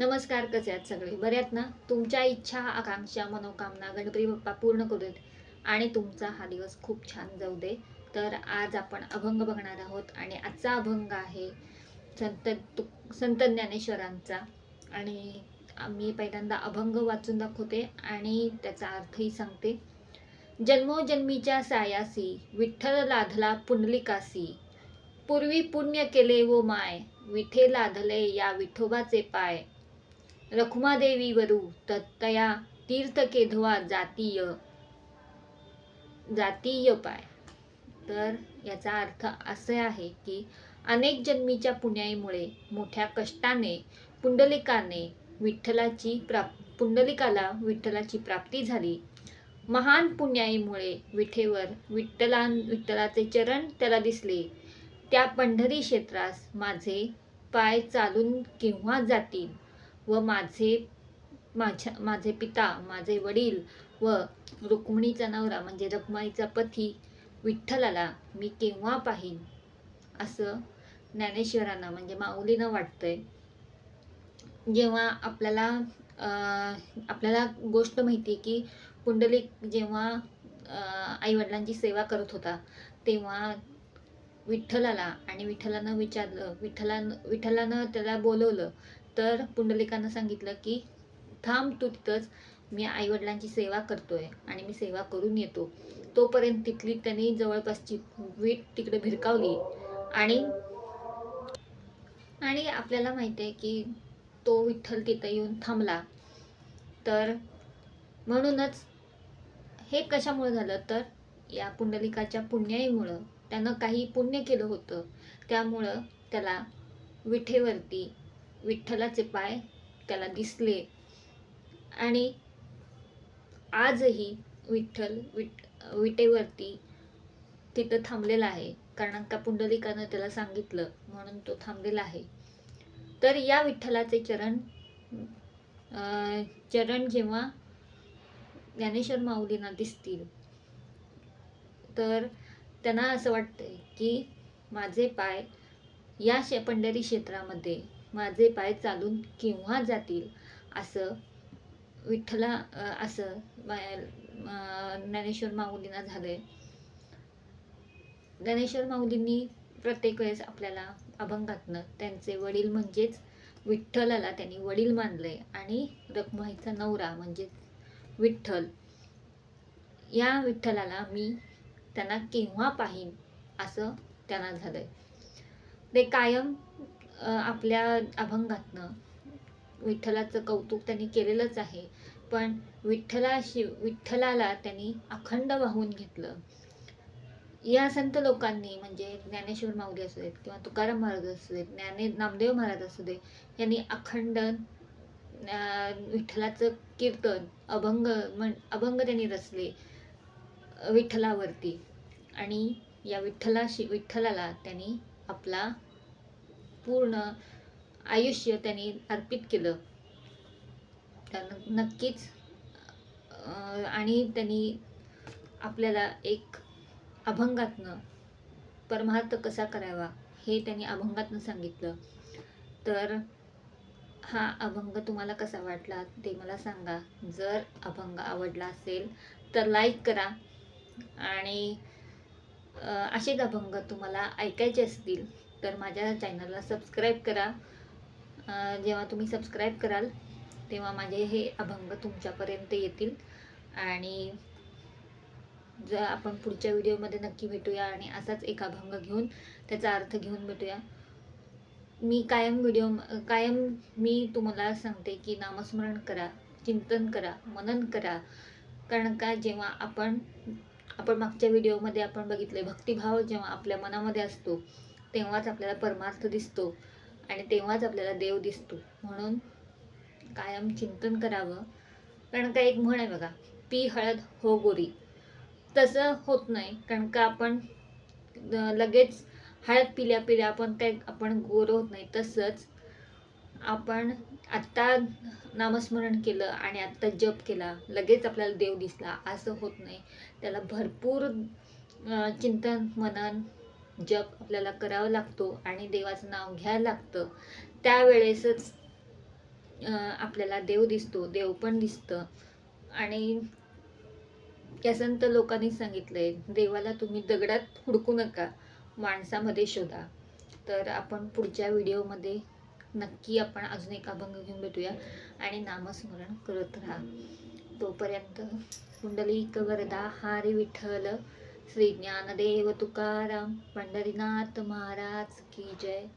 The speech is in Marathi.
नमस्कार कसे आहात सगळे? बऱ्यात ना? तुमच्या इच्छा आकांक्षा मनोकामना गणपती बाप्पा पूर्ण करू देत. आणि तुमचा हा दिवस खूप छान जाऊ दे. तर आज आपण अभंग बघणार आहोत आणि आजचा अभंग आहे संत तु- संत ज्ञानेश्वरांचा. आणि मी पहिल्यांदा अभंग वाचून दाखवते आणि त्याचा अर्थही सांगते. जन्मोजन्मीच्या सायासी विठ्ठल लाधला पुंडलिकासी. पूर्वी पुण्य केले वो माय विठे लाधले या विठोबाचे पाय. रखुमादेवी वरू तत्तया तीर्थ केधवा जातीय जातीय पाय. तर याचा अर्थ असे आहे की अनेक जन्मीच्या पुण्याईमुळे मोठ्या कष्टाने पुंडलिकाने विठ्ठलाची प्राप पुंडलिकाला विठ्ठलाची प्राप्ती झाली. महान पुण्याईमुळे विठेवर विठ्ठला विठ्ठलाचे चरण त्याला दिसले. त्या पंढरी क्षेत्रास माझे पाय चालून केव्हा जातील? व माझे माझ्या माझे पिता माझे वडील व रुक्मिणीचा नवरा म्हणजे रखमाईचा पती विठ्ठलाला मी केव्हा पाहीन? असं ज्ञानेश्वरांना म्हणजे माऊलीनं वाटतंय. जेव्हा आपल्याला अं, आपल्याला गोष्ट माहिती की पुंडलिक जेव्हा आईवडिलांची सेवा करत होता तेव्हा विठ्ठलाला आणि विठ्ठलानं विचारलं विठ्ठलानं विठ्ठलानं त्याला बोलवलं तर पुंडलिकानं सांगितलं की थांब तू तिथंच. मी आईवडिलांची सेवा करतोय आणि मी सेवा करून येतो. तोपर्यंत तिथली त्यांनी जवळपासची वीट तिकडे भिरकावली आणि आणि आपल्याला माहिती आहे की तो विठ्ठल तिथं येऊन थांबला. तर म्हणूनच हे कशामुळे झालं? तर या पुंडलिकाच्या पुण्याईमुळं त्यानं काही पुण्य केलं होतं. त्यामुळं त्याला विठेवरती विठ्ठलाचे पाय त्याला दिसले. आणि आजही विठ्ठल विट विटेवरती तिथं थांबलेला आहे. कारण का पुंडलिकानं त्याला सांगितलं म्हणून तो थांबलेला आहे. तर या विठ्ठलाचे चरण चरण जेव्हा ज्ञानेश्वर माऊलींना दिसतील तर त्यांना असं वाटतंय की माझे पाय या शे पंढरी क्षेत्रामध्ये माझे पाय चालून केव्हा जातील? असं विठ्ठला असं ज्ञानेश्वर माऊलींना झालंय. ज्ञानेश्वर माऊलींनी प्रत्येक वेळेस आपल्याला अभंगातनं त्यांचे वडील म्हणजेच विठ्ठलाला त्यांनी वडील मानलंय आणि रखमाईचा नवरा म्हणजेच विठ्ठल. या विठ्ठलाला मी त्यांना केव्हा पाहीन असं त्यांना झालंय. ते कायम आपल्या अभंगातनं. विठ्ठलाचं कौतुक त्यांनी केलेलंच आहे. पण विठ्ठलाशी विठ्ठलाला त्यांनी अखंड वाहून घेतलं. या संत लोकांनी म्हणजे ज्ञानेश्वर माऊली असू देत किंवा तुकाराम महाराज असू देत ज्ञाने नामदेव महाराज असू दे यांनी अखंड विठ्ठलाचं कीर्तन अभंग म्हण अभंग त्यांनी रचले विठ्ठलावरती. आणि या विठ्ठलाशी विठ्ठलाला त्यांनी आपला पूर्ण आयुष्य त्यांनी अर्पित केलं. तर नक्कीच आणि त्यांनी आपल्याला एक अभंगातनं परमार्थ कसा करावा हे त्यांनी अभंगातनं सांगितलं. तर हा अभंग तुम्हाला कसा वाटला ते मला सांगा. जर अभंग आवडला असेल तर लाईक करा आणि असेच अभंग तुम्हाला ऐकायचे असतील तर माझ्या चॅनलला सबस्क्राईब करा. जेव्हा तुम्ही सबस्क्राईब कराल तेव्हा माझे हे अभंग तुमच्यापर्यंत येतील. आणि जर आपण पुढच्या व्हिडिओमध्ये नक्की भेटूया आणि असाच एक अभंग घेऊन त्याचा अर्थ घेऊन भेटूया. मी कायम व्हिडिओ कायम मी तुम्हाला सांगते की नामस्मरण करा चिंतन करा मनन करा. कारण का जेव्हा आपण आपण मागच्या व्हिडिओमध्ये आपण बघितले भक्तिभाव जेव्हा आपल्या मनामध्ये असतो तेव्हाच आपल्याला परमार्थ दिसतो आणि तेव्हाच आपल्याला देव दिसतो. म्हणून कायम चिंतन करावं. कारण का एक म्हण आहे बघा पी हळद हो गोरी. तसं होत नाही. कारण का आपण लगेच हळद पिल्या पिल्या आपण काय आपण गोर होत नाही. तसंच आपण आत्ता नामस्मरण केलं आणि आत्ता जप केला लगेच आपल्याला देव दिसला. असं होत नाही. त्याला भरपूर चिंतन मनन जप आपल्याला करावा लागतो आणि देवाचं नाव घ्यायला लागतं. त्यावेळेसच आपल्याला देव दिसतो देव पण दिसतं. आणि या संत लोकांनी सांगितलंय देवाला तुम्ही दगडात हुडकू नका माणसामध्ये शोधा. तर आपण पुढच्या व्हिडिओमध्ये नक्की आपण अजून एक अभंग घेऊन भेटूया आणि नामस्मरण करत राहा. तोपर्यंत कुंडलिक वरदा हारी विठ्ठल श्री ज्ञानदेव तुकाराम पंढरीनाथ महाराज की जय.